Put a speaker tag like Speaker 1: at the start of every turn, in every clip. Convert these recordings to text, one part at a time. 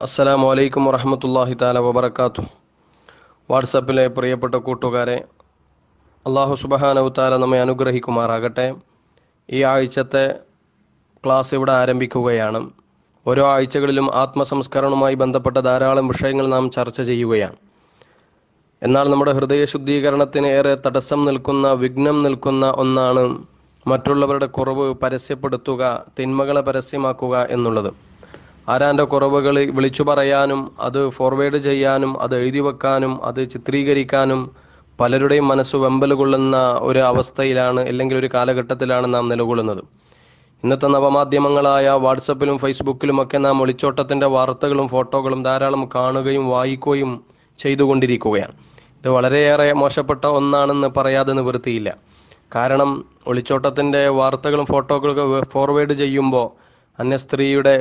Speaker 1: അസ്സലാമു വലൈക്കും വറഹമത്തല്ലാഹി താല വബർക്കാത്തു വാട്സപ്പിലെ പ്രിയപ്പെട്ട കൂട്ടുകാരെ അള്ളാഹു സുബഹാനവു താല നമ്മെ അനുഗ്രഹിക്കുമാറാകട്ടെ. ഈ ആഴ്ചത്തെ ക്ലാസ് ഇവിടെ ആരംഭിക്കുകയാണ്. ഓരോ ആഴ്ചകളിലും ആത്മസംസ്കരണവുമായി ബന്ധപ്പെട്ട ധാരാളം വിഷയങ്ങൾ നാം ചർച്ച ചെയ്യുകയാണ്. എന്നാൽ നമ്മുടെ ഹൃദയ ശുദ്ധീകരണത്തിന് ഏറെ തടസ്സം നിൽക്കുന്ന വിഘ്നം നിൽക്കുന്ന ഒന്നാണ് മറ്റുള്ളവരുടെ കുറവ് പരസ്യപ്പെടുത്തുക തിന്മകളെ പരസ്യമാക്കുക എന്നുള്ളത്. ആരാന്റെ കുറവുകൾ വിളിച്ചു പറയാനും അത് ഫോർവേഡ് ചെയ്യാനും അത് എഴുതി വെക്കാനും അത് ചിത്രീകരിക്കാനും പലരുടെയും മനസ്സ് വെമ്പൽ കൊള്ളുന്ന ഒരു അവസ്ഥയിലാണ് അല്ലെങ്കിൽ ഒരു കാലഘട്ടത്തിലാണ് നാം നിലകൊള്ളുന്നത്. ഇന്നത്തെ നവമാധ്യമങ്ങളായ വാട്സപ്പിലും ഫേസ്ബുക്കിലുമൊക്കെ നാം ഒളിച്ചോട്ടത്തിന്റെ വാർത്തകളും ഫോട്ടോകളും ധാരാളം കാണുകയും വായിക്കുകയും ചെയ്തുകൊണ്ടിരിക്കുകയാണ്. ഇത് വളരെയേറെ മോശപ്പെട്ട ഒന്നാണെന്ന് പറയാതെ നിവൃത്തിയില്ല. കാരണം ഒളിച്ചോട്ടത്തിന്റെ വാർത്തകളും ഫോട്ടോകളൊക്കെ ഫോർവേഡ് ചെയ്യുമ്പോൾ അന്യ സ്ത്രീയുടെ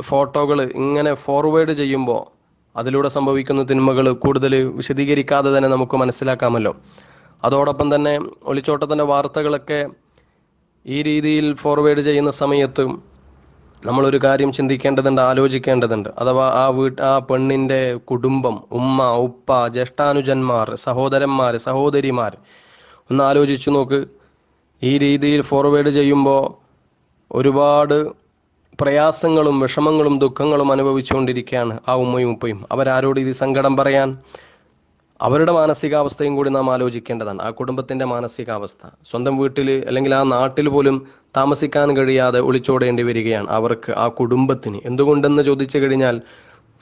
Speaker 1: ഫോട്ടോകൾ ഇങ്ങനെ ഫോർവേഡ് ചെയ്യുമ്പോൾ അതിലൂടെ സംഭവിക്കുന്ന തിന്മകൾ കൂടുതൽ വിശദീകരിക്കാതെ തന്നെ നമുക്ക് മനസ്സിലാക്കാമല്ലോ. അതോടൊപ്പം തന്നെ ഒളിച്ചോട്ടത്തിന്റെ വാർത്തകളൊക്കെ ഈ രീതിയിൽ ഫോർവേഡ് ചെയ്യുന്ന സമയത്ത് നമ്മളൊരു കാര്യം ചിന്തിക്കേണ്ടതുണ്ട് ആലോചിക്കേണ്ടതുണ്ട്. അഥവാ ആ വീട്ട് ആ പെണ്ണിന്റെ കുടുംബം ഉമ്മ ഉപ്പ ജ്യേഷ്ഠാനുജന്മാർ സഹോദരന്മാർ സഹോദരിമാർ ഒന്ന് ആലോചിച്ചു നോക്ക്. ഈ രീതിയിൽ ഫോർവേഡ് ചെയ്യുമ്പോൾ ഒരുപാട് പ്രയാസങ്ങളും വിഷമങ്ങളും ദുഃഖങ്ങളും അനുഭവിച്ചുകൊണ്ടിരിക്കുകയാണ് ആ ഉമ്മയും ഉപ്പയും. അവരാരോട് ഇത് സങ്കടം പറയാൻ? അവരുടെ മാനസികാവസ്ഥയും കൂടി നാം ആലോചിക്കേണ്ടതാണ്. ആ കുടുംബത്തിന്റെ മാനസികാവസ്ഥ. സ്വന്തം വീട്ടിൽ അല്ലെങ്കിൽ ആ നാട്ടിൽ പോലും താമസിക്കാൻ കഴിയാതെ ഒളിച്ചോടേണ്ടി വരികയാണ് അവർക്ക് ആ കുടുംബത്തിന്. എന്തുകൊണ്ടെന്ന് ചോദിച്ചു കഴിഞ്ഞാൽ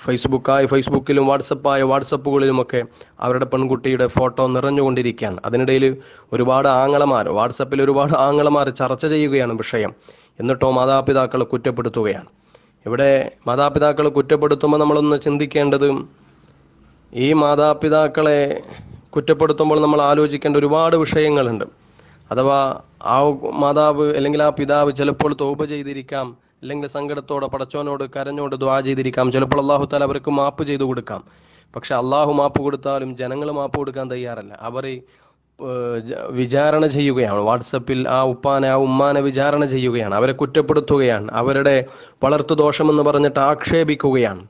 Speaker 1: ഫേസ്ബുക്കായി ഫേസ്ബുക്കിലും വാട്സപ്പായ വാട്സപ്പുകളിലുമൊക്കെ അവരുടെ പെൺകുട്ടിയുടെ ഫോട്ടോ നിറഞ്ഞുകൊണ്ടിരിക്കുകയാണ്. അതിനിടയിൽ ഒരുപാട് ആങ്ങളമാർ വാട്സപ്പിൽ ഒരുപാട് ആങ്ങളമാർ ചർച്ച ചെയ്യുകയാണ് വിഷയം. എന്നിട്ടോ മാതാപിതാക്കളെ കുറ്റപ്പെടുത്തുകയാണ്. ഇവിടെ മാതാപിതാക്കളെ കുറ്റപ്പെടുത്തുമ്പോൾ നമ്മളൊന്ന് ചിന്തിക്കേണ്ടത് ഈ മാതാപിതാക്കളെ കുറ്റപ്പെടുത്തുമ്പോൾ നമ്മൾ ആലോചിക്കേണ്ട ഒരുപാട് വിഷയങ്ങളുണ്ട്. അഥവാ ആ മാതാവ് അല്ലെങ്കിൽ ആ പിതാവ് ചിലപ്പോൾ തോപ ചെയ്തിരിക്കാം അല്ലെങ്കിൽ സങ്കടത്തോടെ പടച്ചോനോട് കരഞ്ഞോട് ദ്വാ ചെയ്തിരിക്കാം. ചിലപ്പോൾ അള്ളാഹു താല അവർക്ക് മാപ്പ് ചെയ്തു കൊടുക്കാം. പക്ഷെ അള്ളാഹു മാപ്പ് കൊടുത്താലും ജനങ്ങൾ മാപ്പ് കൊടുക്കാൻ തയ്യാറല്ല. അവർ വിചാരണ ചെയ്യുകയാണ്. വാട്സപ്പിൽ ആ ഉപ്പാനെ ആ ഉമ്മാനെ വിചാരണ ചെയ്യുകയാണ്. അവരെ കുറ്റപ്പെടുത്തുകയാണ്. അവരുടെ വളർത്തു ദോഷമെന്ന് പറഞ്ഞിട്ട് ആക്ഷേപിക്കുകയാണ്.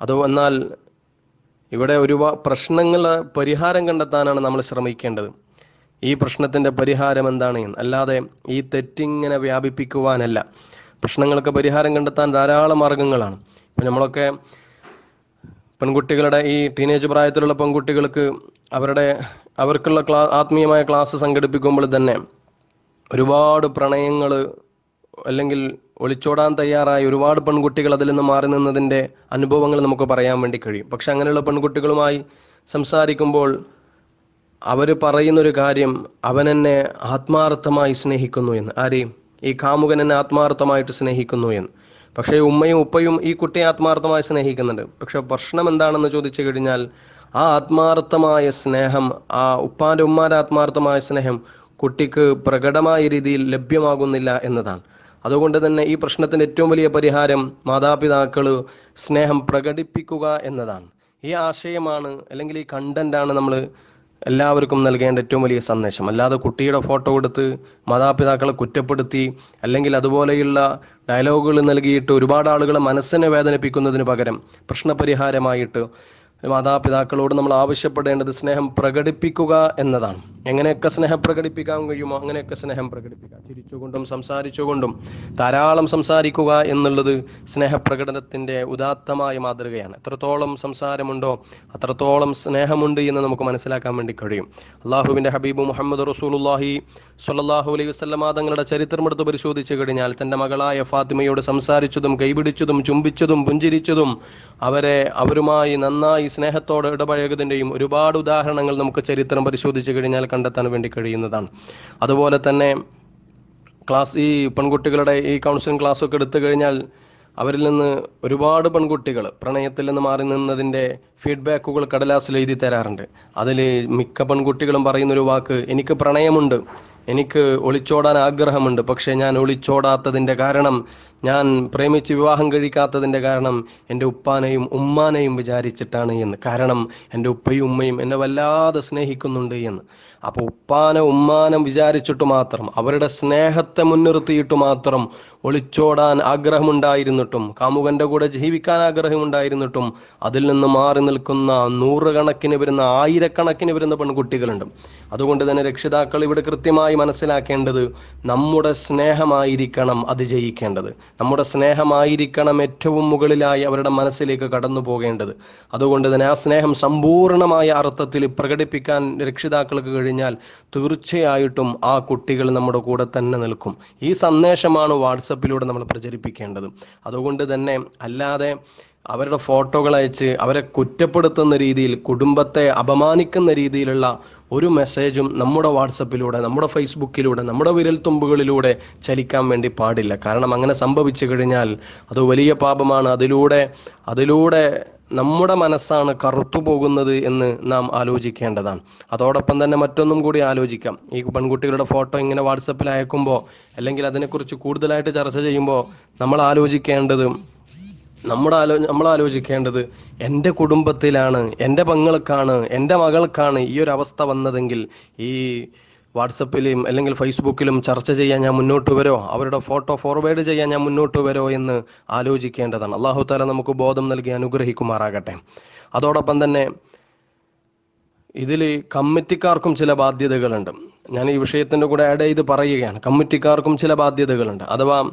Speaker 1: അത് എന്നാൽ ഇവിടെ ഒരു പ്രശ്നങ്ങൾ പരിഹാരം കണ്ടെത്താനാണ് നമ്മൾ ശ്രമിക്കേണ്ടത്. ഈ പ്രശ്നത്തിന്റെ പരിഹാരം എന്താണ്? അല്ലാതെ ഈ തെറ്റിങ്ങനെ വ്യാപിപ്പിക്കുവാനല്ല. പ്രശ്നങ്ങൾക്ക് പരിഹാരം കണ്ടെത്താൻ ധാരാളം മാർഗങ്ങളാണ്. ഇപ്പം നമ്മളൊക്കെ പെൺകുട്ടികളുടെ ഈ ടീനേജ് പ്രായത്തിലുള്ള പെൺകുട്ടികൾക്ക് അവരുടെ അവർക്കുള്ള ക്ലാ ആത്മീയമായ ക്ലാസ് സംഘടിപ്പിക്കുമ്പോൾ തന്നെ ഒരുപാട് പ്രണയങ്ങൾ അല്ലെങ്കിൽ ഒളിച്ചോടാൻ തയ്യാറായ ഒരുപാട് പെൺകുട്ടികൾ അതിൽ നിന്ന് മാറി നിന്നതിന്റെ അനുഭവങ്ങൾ നമുക്ക് പറയാൻ വേണ്ടി കഴിയും. പക്ഷെ അങ്ങനെയുള്ള പെൺകുട്ടികളുമായി സംസാരിക്കുമ്പോൾ അവർ പറയുന്നൊരു കാര്യം അവൻ എന്നെ ആത്മാർത്ഥമായി സ്നേഹിക്കുന്നു എന്ന്. ആരെയും? ഈ കാമുകൻ എന്നെ ആത്മാർത്ഥമായിട്ട് സ്നേഹിക്കുന്നു എന്ന്. പക്ഷേ ഉമ്മയും ഉപ്പയും ഈ കുട്ടിയെ ആത്മാർത്ഥമായി സ്നേഹിക്കുന്നുണ്ട്. പക്ഷെ പ്രശ്നം എന്താണെന്ന് ചോദിച്ചു കഴിഞ്ഞാൽ ആ ആത്മാർത്ഥമായ സ്നേഹം ആ ഉപ്പാന്റെ ഉമ്മാന്റെ ആത്മാർത്ഥമായ സ്നേഹം കുട്ടിക്ക് പ്രകടമായ രീതിയിൽ ലഭ്യമാകുന്നില്ല എന്നതാണ്. അതുകൊണ്ട് തന്നെ ഈ പ്രശ്നത്തിന് ഏറ്റവും വലിയ പരിഹാരം മാതാപിതാക്കൾ സ്നേഹം പ്രകടിപ്പിക്കുക എന്നതാണ്. ഈ ആശയമാണ് അല്ലെങ്കിൽ ഈ കണ്ടന്റാണ് നമ്മൾ എല്ലാവർക്കും നൽകേണ്ട ഏറ്റവും വലിയ സന്ദേശം. അല്ലാതെ കുട്ടിയുടെ ഫോട്ടോ കൊടുത്ത് മാതാപിതാക്കളെ കുറ്റപ്പെടുത്തി അല്ലെങ്കിൽ അതുപോലെയുള്ള ഡയലോഗുകൾ നൽകിയിട്ട് ഒരുപാട് ആളുകളെ മനസ്സിനെ വേദനിപ്പിക്കുന്നതിന് പകരം പ്രശ്നപരിഹാരമായിട്ട് മാതാപിതാക്കളോട് നമ്മൾ ആവശ്യപ്പെടേണ്ടത് സ്നേഹം പ്രകടിപ്പിക്കുക എന്നതാണ്. എങ്ങനെയൊക്കെ സ്നേഹം പ്രകടിപ്പിക്കാൻ കഴിയുമോ അങ്ങനെയൊക്കെ സ്നേഹം പ്രകടിപ്പിക്കാം. ചിരിച്ചുകൊണ്ടും സംസാരിച്ചുകൊണ്ടും ധാരാളം സംസാരിക്കുക എന്നുള്ളത് സ്നേഹപ്രകടനത്തിന്റെ ഉദാത്തമായ മാതൃകയാണ്. എത്രത്തോളം സംസാരമുണ്ടോ അത്രത്തോളം സ്നേഹമുണ്ട് എന്ന് നമുക്ക് മനസ്സിലാക്കാൻ വേണ്ടി കഴിയും. അള്ളാഹുവിന്റെ ഹബീബ് മുഹമ്മദ് റസൂലുല്ലാഹി സ്വല്ലല്ലാഹു അലൈഹി വസല്ലമ തങ്ങളുടെ ചരിത്രം എടുത്ത് പരിശോധിച്ചു കഴിഞ്ഞാൽ തന്റെ മകളായ ഫാത്തിമയോട് സംസാരിച്ചതും കൈപിടിച്ചതും ചുംബിച്ചതും പുഞ്ചിരിച്ചതും അവരെ അവരുമായി നന്നായി സ്നേഹത്തോടെ ഇടപഴകുന്നതിന്റെയും ഒരുപാട് ഉദാഹരണങ്ങൾ നമുക്ക് ചരിത്രം പരിശോധിച്ച് കഴിഞ്ഞാൽ കണ്ടെത്താൻ വേണ്ടി കഴിയുന്നതാണ്. അതുപോലെ തന്നെ ക്ലാസ് ഈ പെൺകുട്ടികളുടെ ഈ കൗൺസിലിംഗ് ക്ലാസ്സൊക്കെ എടുത്തു കഴിഞ്ഞാൽ അവരിൽ നിന്ന് ഒരുപാട് പെൺകുട്ടികൾ പ്രണയത്തിൽ നിന്ന് മാറി നിന്നതിന്റെ ഫീഡ്ബാക്കുകൾ കടലാസിൽ എഴുതി തരാറുണ്ട്. അതിൽ മിക്ക പെൺകുട്ടികളും പറയുന്നൊരു വാക്ക് എനിക്ക് പ്രണയമുണ്ട്. എനിക്ക് ഒളിച്ചോടാൻ ആഗ്രഹമുണ്ട്. പക്ഷേ ഞാൻ ഒളിച്ചോടാത്തതിന്റെ കാരണം ഞാൻ പ്രേമിച്ച് വിവാഹം കഴിക്കാത്തതിന്റെ കാരണം എന്റെ ഉപ്പാനെയും ഉമ്മാനെയും വിചാരിച്ചിട്ടാണ് എന്ന്. കാരണം എന്റെ ഉപ്പയും ഉമ്മയും എന്നെ വല്ലാതെ സ്നേഹിക്കുന്നുണ്ട് എന്ന്. അപ്പോൾ ഉപ്പാനെ ഉമ്മാനം വിചാരിച്ചിട്ട് മാത്രം അവരുടെ സ്നേഹത്തെ മുൻനിർത്തിയിട്ട് മാത്രം ഒളിച്ചോടാൻ ആഗ്രഹമുണ്ടായിരുന്നിട്ടും കാമുകന്റെ കൂടെ ജീവിക്കാൻ ആഗ്രഹമുണ്ടായിരുന്നിട്ടും അതിൽ നിന്ന് മാറി നിൽക്കുന്ന നൂറുകണക്കിന് വരുന്ന ആയിരക്കണക്കിന് വരുന്ന പെൺകുട്ടികളുണ്ട്. അതുകൊണ്ട് തന്നെ രക്ഷിതാക്കൾ ഇവിടെ കൃത്യമായി മനസ്സിലാക്കേണ്ടത് നമ്മുടെ സ്നേഹമായിരിക്കണം അത് ജയിക്കേണ്ടത്. നമ്മുടെ സ്നേഹമായിരിക്കണം ഏറ്റവും മുകളിലായി അവരുടെ മനസ്സിലേക്ക് കടന്നു പോകേണ്ടത്. അതുകൊണ്ട് തന്നെ ആ സ്നേഹം സമ്പൂർണമായ അർത്ഥത്തിൽ പ്രകടിപ്പിക്കാൻ രക്ഷിതാക്കൾക്ക് കഴിഞ്ഞാൽ തീർച്ചയായിട്ടും ആ കുട്ടികൾ നമ്മുടെ കൂടെ തന്നെ നിൽക്കും. ഈ സന്ദേശമാണ് വാട്സപ്പിലൂടെ നമ്മൾ പ്രചരിപ്പിക്കേണ്ടത്. അതുകൊണ്ട് തന്നെ അല്ലാതെ അവരുടെ ഫോട്ടോകൾ അയച്ച് അവരെ കുറ്റപ്പെടുത്തുന്ന രീതിയിൽ കുടുംബത്തെ അപമാനിക്കുന്ന രീതിയിലുള്ള ഒരു മെസ്സേജും നമ്മുടെ വാട്സപ്പിലൂടെ നമ്മുടെ ഫേസ്ബുക്കിലൂടെ നമ്മുടെ വിരൽത്തുമ്പുകളിലൂടെ ചലിക്കാൻ വേണ്ടി പാടില്ല. കാരണം അങ്ങനെ സംഭവിച്ചു കഴിഞ്ഞാൽ അത് വലിയ പാപമാണ്. അതിലൂടെ അതിലൂടെ നമ്മുടെ മനസ്സാണ് കറുത്തു പോകുന്നത് എന്ന് നാം ആലോചിക്കേണ്ടതാണ്. അതോടൊപ്പം തന്നെ മറ്റൊന്നും കൂടി ആലോചിക്കാം. ഈ പെൺകുട്ടികളുടെ ഫോട്ടോ ഇങ്ങനെ വാട്സപ്പിൽ അയക്കുമ്പോൾ അല്ലെങ്കിൽ അതിനെക്കുറിച്ച് കൂടുതലായിട്ട് ചർച്ച ചെയ്യുമ്പോൾ നമ്മൾ ആലോചിക്കേണ്ടത് നമ്മുടെ ആലോ നമ്മൾ ആലോചിക്കേണ്ടത് എന്റെ കുടുംബത്തിലാണ് എന്റെ പെങ്ങൾക്കാണ് എന്റെ മകൾക്കാണ് ഈ ഒരു അവസ്ഥ വന്നതെങ്കിൽ ഈ വാട്സപ്പിലും അല്ലെങ്കിൽ ഫേസ്ബുക്കിലും ചർച്ച ചെയ്യാൻ ഞാൻ മുന്നോട്ട് വരോ അവരുടെ ഫോട്ടോ ഫോർവേഡ് ചെയ്യാൻ ഞാൻ മുന്നോട്ട് വരോ എന്ന് ആലോചിക്കേണ്ടതാണ്. അള്ളാഹു താല നമുക്ക് ബോധം നൽകി അനുഗ്രഹിക്കുമാറാകട്ടെ. അതോടൊപ്പം തന്നെ ഇതിൽ കമ്മിറ്റിക്കാർക്കും ചില ബാധ്യതകളുണ്ട്. ഞാൻ ഈ വിഷയത്തിന്റെ കൂടെ ആഡ് ചെയ്ത് പറയുകയാണ്. കമ്മിറ്റിക്കാർക്കും ചില ബാധ്യതകളുണ്ട്. അഥവാ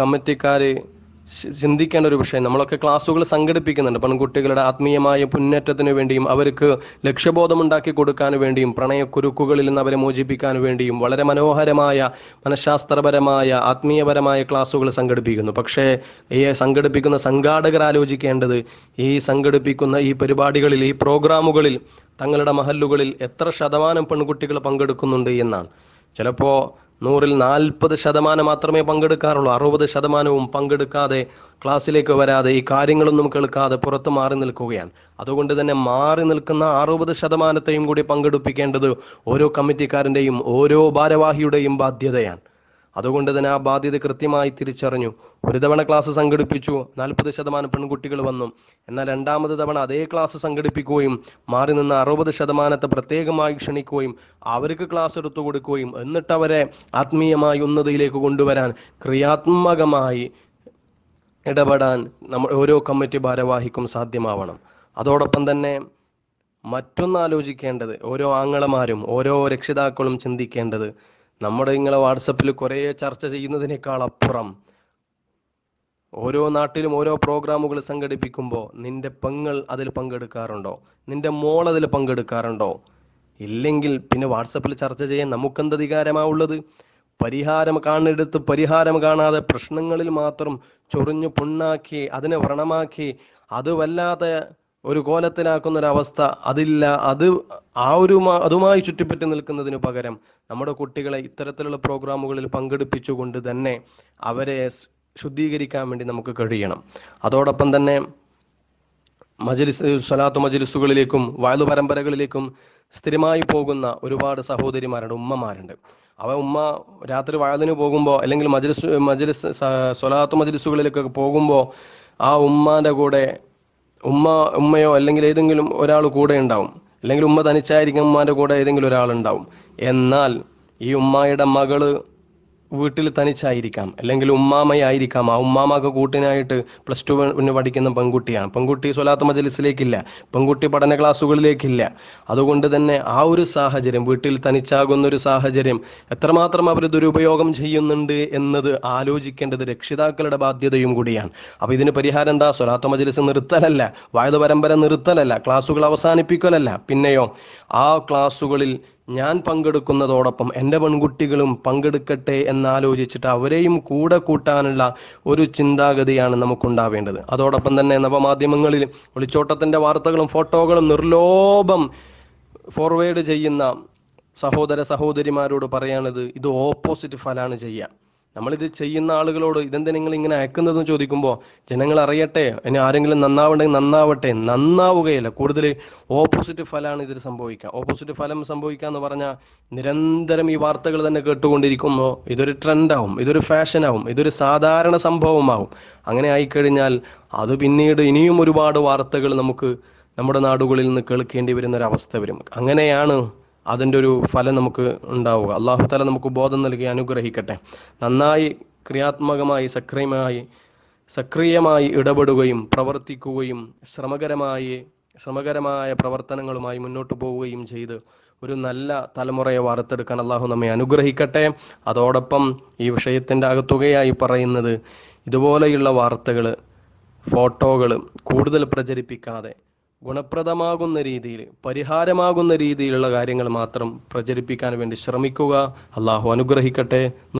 Speaker 1: കമ്മിറ്റിക്കാർ ചിന്തിക്കേണ്ട ഒരു വിഷയം. നമ്മളൊക്കെ ക്ലാസ്സുകൾ സംഘടിപ്പിക്കുന്നുണ്ട്. പെൺകുട്ടികളുടെ ആത്മീയമായ മുന്നേറ്റത്തിന് വേണ്ടിയും അവർക്ക് ലക്ഷ്യബോധമുണ്ടാക്കി കൊടുക്കാൻ വേണ്ടിയും പ്രണയക്കുരുക്കുകളിൽ നിന്ന് അവരെ മോചിപ്പിക്കാൻ വേണ്ടിയും വളരെ മനോഹരമായ മനഃശാസ്ത്രപരമായ ആത്മീയപരമായ ക്ലാസ്സുകൾ സംഘടിപ്പിക്കുന്നു. പക്ഷേ ഈ സംഘടിപ്പിക്കുന്ന സംഘാടകർ ആലോചിക്കേണ്ടത് ഈ സംഘടിപ്പിക്കുന്ന ഈ പരിപാടികളിൽ ഈ പ്രോഗ്രാമുകളിൽ തങ്ങളുടെ മഹല്ലുകളിൽ എത്ര ശതമാനം പെൺകുട്ടികൾ പങ്കെടുക്കുന്നുണ്ട് എന്നാണ്. ചിലപ്പോൾ നൂറിൽ നാൽപ്പത് ശതമാനം മാത്രമേ പങ്കെടുക്കാറുള്ളൂ. അറുപത് ശതമാനവും പങ്കെടുക്കാതെ ക്ലാസ്സിലേക്ക് വരാതെ ഈ കാര്യങ്ങളൊന്നും കേൾക്കാതെ പുറത്ത് മാറി നിൽക്കുകയാണ്. അതുകൊണ്ട് തന്നെ മാറി നിൽക്കുന്ന അറുപത് ശതമാനത്തെയും കൂടി പങ്കെടുപ്പിക്കേണ്ടത് ഓരോ കമ്മിറ്റിക്കാരന്റെയും ഓരോ ഭാരവാഹിയുടെയും ബാധ്യതയാണ്. അതുകൊണ്ട് തന്നെ ആ ബാധ്യത കൃത്യമായി തിരിച്ചറിഞ്ഞു. ഒരു തവണ ക്ലാസ് സംഘടിപ്പിച്ചു നാൽപ്പത് ശതമാനം പെൺകുട്ടികൾ വന്നു. എന്നാൽ രണ്ടാമത് തവണ അതേ ക്ലാസ് സംഘടിപ്പിക്കുകയും മാറി നിന്ന് അറുപത് ശതമാനത്തെ പ്രത്യേകമായി ക്ഷണിക്കുകയും അവർക്ക് ക്ലാസ് എടുത്തു കൊടുക്കുകയും എന്നിട്ട് അവരെ ആത്മീയമായി ഉന്നതിയിലേക്ക് കൊണ്ടുവരാൻ ക്രിയാത്മകമായി ഇടപെടാൻ നമ്മൾ ഓരോ കമ്മിറ്റി ഭാരവാഹിക്കും സാധ്യമാവണം. അതോടൊപ്പം തന്നെ മറ്റൊന്ന് ആലോചിക്കേണ്ടത് ഓരോ ആങ്ങളമാരും ഓരോ രക്ഷിതാക്കളും ചിന്തിക്കേണ്ടത് നമ്മുടെ നിങ്ങളെ വാട്സപ്പിൽ കുറേ ചർച്ച ചെയ്യുന്നതിനേക്കാൾ അപ്പുറം ഓരോ നാട്ടിലും ഓരോ പ്രോഗ്രാമുകൾ സംഘടിപ്പിക്കുമ്പോൾ നിന്റെ പെങ്ങൾ അതിൽ പങ്കെടുക്കാറുണ്ടോ? നിന്റെ മോൾ അതിൽ പങ്കെടുക്കാറുണ്ടോ? ഇല്ലെങ്കിൽ പിന്നെ വാട്സപ്പിൽ ചർച്ച ചെയ്യാൻ നമുക്കെന്ത് അധികാരമാവുള്ളത് പരിഹാരം കാണെടുത്ത് പരിഹാരം കാണാതെ പ്രശ്നങ്ങളിൽ മാത്രം ചൊറിഞ്ഞു പുണ്ണാക്കി അതിനെ വ്രണമാക്കി അത് വല്ലാതെ ഒരു കോലത്തിലാക്കുന്ന ഒരു അതില്ല. അത് ആ ഒരു അതുമായി ചുറ്റിപ്പറ്റി നിൽക്കുന്നതിന് പകരം നമ്മുടെ കുട്ടികളെ ഇത്തരത്തിലുള്ള പ്രോഗ്രാമുകളിൽ പങ്കെടുപ്പിച്ചുകൊണ്ട് തന്നെ അവരെ ശുദ്ധീകരിക്കാൻ വേണ്ടി നമുക്ക് കഴിയണം. അതോടൊപ്പം തന്നെ മജലിസ് സ്വലാത്തു മജലിസുകളിലേക്കും വയലു പരമ്പരകളിലേക്കും സ്ഥിരമായി പോകുന്ന ഒരുപാട് സഹോദരിമാരുണ്ട് ഉമ്മമാരുണ്ട്. അവ ഉമ്മ രാത്രി വയലിന് പോകുമ്പോൾ അല്ലെങ്കിൽ മജലിസ് മജലിസ് സ്വലാത്തു മജലിസുകളിലേക്കൊക്കെ പോകുമ്പോൾ ആ ഉമ്മാന്റെ കൂടെ ഉമ്മ ഉമ്മയോ അല്ലെങ്കിൽ ഏതെങ്കിലും ഒരാൾ കൂടെ ഉണ്ടാവും. അല്ലെങ്കിൽ ഉമ്മ തനിച്ചായിരിക്കും ഉമ്മാന്റെ കൂടെ ഏതെങ്കിലും ഒരാളുണ്ടാവും. എന്നാൽ ഈ ഉമ്മായുടെ മകൾ വീട്ടിൽ തനിച്ചായിരിക്കാം. അല്ലെങ്കിൽ ഉമ്മാമയായിരിക്കാം. ആ ഉമ്മാമക്ക് കൂട്ടിനായിട്ട് പ്ലസ് ടുവിന് പഠിക്കുന്ന പെൺകുട്ടിയാണ്. പെൺകുട്ടി സ്വലാത്ത് മജലിസിലേക്കില്ല. പെൺകുട്ടി പഠന ക്ലാസ്സുകളിലേക്കില്ല. അതുകൊണ്ട് തന്നെ ആ ഒരു സാഹചര്യം വീട്ടിൽ തനിച്ചാകുന്ന ഒരു സാഹചര്യം എത്രമാത്രം അവർ ദുരുപയോഗം ചെയ്യുന്നുണ്ട് എന്നത് ആലോചിക്കേണ്ടത് രക്ഷിതാക്കളുടെ ബാധ്യതയും കൂടിയാണ്. അപ്പോൾ ഇതിന് പരിഹാരം എന്താ? സ്വലാത്ത് മജലിസ് നിർത്തലല്ല. വായു പരമ്പര നിർത്തലല്ല. ക്ലാസ്സുകൾ അവസാനിപ്പിക്കലല്ല. പിന്നെയോ ആ ക്ലാസ്സുകളിൽ ഞാൻ പങ്കെടുക്കുന്നതോടൊപ്പം എന്റെ പെൺകുട്ടികളും പങ്കെടുക്കട്ടെ എന്നാലോചിച്ചിട്ട് അവരെയും കൂടെ കൂട്ടാനുള്ള ഒരു ചിന്താഗതിയാണ് നമുക്കുണ്ടാവേണ്ടത്. അതോടൊപ്പം തന്നെ നവമാധ്യമങ്ങളിൽ ഒളിച്ചോട്ടത്തിന്റെ വാർത്തകളും ഫോട്ടോകളും നിർലോഭം ഫോർവേഡ് ചെയ്യുന്ന സഹോദര സഹോദരിമാരോട് പറയാനുള്ളത് ഇത് ഓപ്പോസിറ്റ് ഫലാണ് ചെയ്യുക. നമ്മളിത് ചെയ്യുന്ന ആളുകളോട് ഇതെന്താ നിങ്ങൾ ഇങ്ങനെ അയക്കുന്നതെന്ന് ചോദിക്കുമ്പോൾ ജനങ്ങൾ അറിയട്ടെ ഇനി ആരെങ്കിലും നന്നാവണ്ടെങ്കിൽ നന്നാവട്ടെ നന്നാവുകയില്ല. കൂടുതൽ ഓപ്പോസിറ്റ് ഫലമാണ് ഇതിൽ സംഭവിക്കുക. ഓപ്പോസിറ്റ് ഫലം സംഭവിക്കുക എന്ന് പറഞ്ഞാൽ നിരന്തരം ഈ വാർത്തകൾ തന്നെ കേട്ടുകൊണ്ടിരിക്കുമ്പോൾ ഇതൊരു ട്രെൻഡാവും ഇതൊരു ഫാഷനാവും ഇതൊരു സാധാരണ സംഭവമാവും. അങ്ങനെ ആയിക്കഴിഞ്ഞാൽ അത് പിന്നീട് ഇനിയും ഒരുപാട് വാർത്തകൾ നമുക്ക് നമ്മുടെ നാടുകളിൽ നിന്ന് കേൾക്കേണ്ടി വരുന്ന ഒരു അവസ്ഥ വരും. അങ്ങനെയാണ് അതിന്റെ ഒരു ഫലം നമുക്ക് ഉണ്ടാവുക. അള്ളാഹു തല നമുക്ക് ബോധം നൽകി അനുഗ്രഹിക്കട്ടെ. നന്നായി ക്രിയാത്മകമായി സക്രിയമായി സക്രിയമായി ഇടപെടുകയും പ്രവർത്തിക്കുകയും ശ്രമകരമായി ശ്രമകരമായ പ്രവർത്തനങ്ങളുമായി മുന്നോട്ട് പോവുകയും ചെയ്ത് ഒരു നല്ല തലമുറയെ വാർത്തെടുക്കാൻ അള്ളാഹു നമ്മെ അനുഗ്രഹിക്കട്ടെ. അതോടൊപ്പം ഈ വിഷയത്തിന്റെ അകത്തുകയായി പറയുന്നത് ഇതുപോലെയുള്ള വാർത്തകൾ ഫോട്ടോകൾ കൂടുതൽ പ്രചരിപ്പിക്കാതെ ഗുണപ്രദമാകുന്ന രീതിയിൽ പരിഹാരമാകുന്ന രീതിയിലുള്ള കാര്യങ്ങൾ മാത്രം പ്രചരിപ്പിക്കാൻ വേണ്ടി ശ്രമിക്കുക. അള്ളാഹു അനുഗ്രഹിക്കട്ടെ.